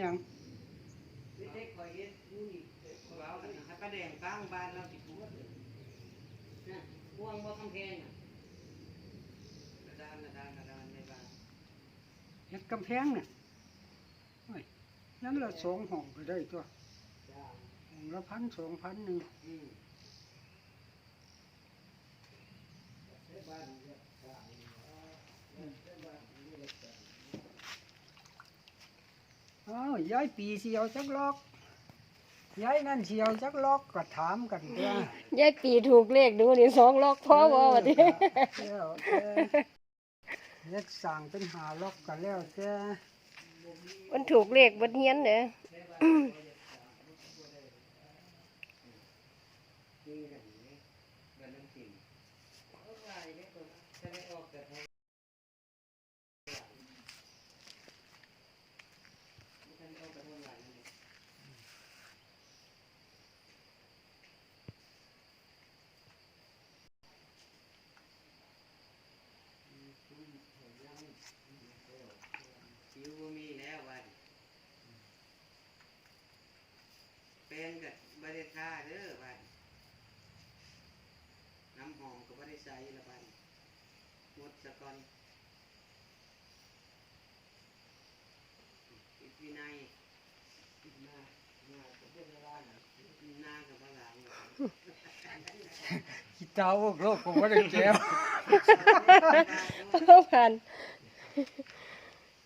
หยังเด็กๆคอยเฮ็ดนู่นนี่ว้าวอันนั้นให้ป้าแดงกลางบ้านเราสิพูดเลยนะพวงบ่คำแพงน่ะกระดานกระดานกระดานในบ้านเฮ็ดกำแพงน่ะโอ้ยนั่นละสองห้องก็ได้ตัวจ้าห้องละพันสองพันหนึ่ง อืมในบ้านเนี่ยจ้าในบ้านนี่เลยจ้า อ้าวยายปีสิเอาจักล็อกยายนั่นสิเอาจักล็อกก็ถามกันเด้อยายปีถูกเลขดูนี่สองล็อกพอบ่วะติแล้วแต่เฮ็ดสั่งเป็นหาล็อกก็แล้วแต่ มันถูกเลขบ่เฮียนเด้อ นี่แหละนี่บ้านน้ำกินเอาไว้เฮ็ดตัวจะได้ออกแต่ทางมันกันออกแต่ทางหลังนี่ ผิวบ่มีแล้ววันเป็นกับบริษัทเด้อวันน้ำหอมกับบริใส่ละวันหมดสะก่อนปิดวินัยหน้าหน้ากับเป็นเวลานหน้ากับพลัง ขี้เตาโลกผมบ่ได้แก้วพ่อพัน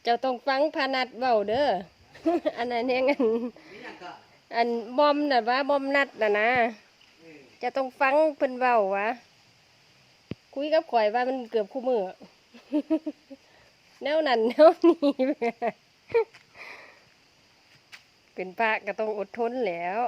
เจ้าต้องฟังพานัดเว้าเด้ออันนั้นแฮงอันนี่นั่นอันบอมน่ะว่าบอมนัดน่ะนะจะต้องฟังเพิ่นเว้าวะคุยกับข่อยว่ามันเกือบคู่มือแนวนั้นแนวนี้เป็นพระก็ต้องอดทนแล้ว